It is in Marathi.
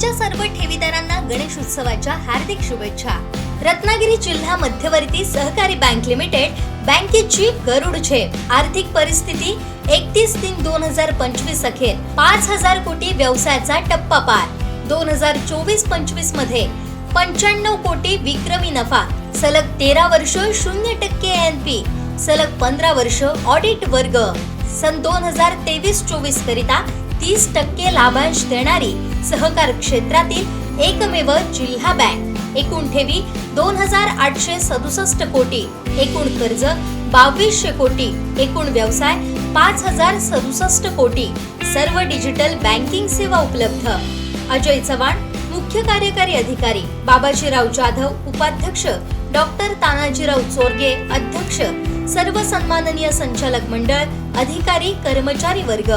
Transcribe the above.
सर्व गणेश उत्सवाच्या हार्दिक शुभेच्छा. रत्नागिरी जिल्हा मध्यवर्ती सहकारी बँक लिमिटेड बँकेची गरुड झेप. आर्थिक परिस्थिती एकतीस तीन दोन हजार पंचवीस अखेर. पाच हजार कोटी व्यवसायाचा टप्पा पार. दोन हजार चोवीस पंचवीसमध्ये पंच्याण्णव कोटी विक्रमी नफा. सलग तेरा वर्ष शून्य टक्के एन पी सलग पंधरा वर्ष ऑडिट वर्ग. सन दोन हजार तेवीस चोवीस करिता तीस टक्के लाभांश देणारी सहकार क्षेत्रातील एकमेव जिल्हा बँक. एकूण ठेवी दोन हजार आठशे सदुसष्ट कोटी. एकूण कर्ज बावीसशे कोटी. एकूण व्यवसाय पाच हजार सदुसष्ट कोटी. सर्व डिजिटल बँकिंग सेवा उपलब्ध. अजय चव्हाण मुख्य कार्यकारी अधिकारी. बाबाजीराव जाधव उपाध्यक्ष. डॉक्टर तानाजीराव चोरगे अध्यक्ष. सर्व सन्माननीय संचालक मंडळ अधिकारी कर्मचारी वर्ग.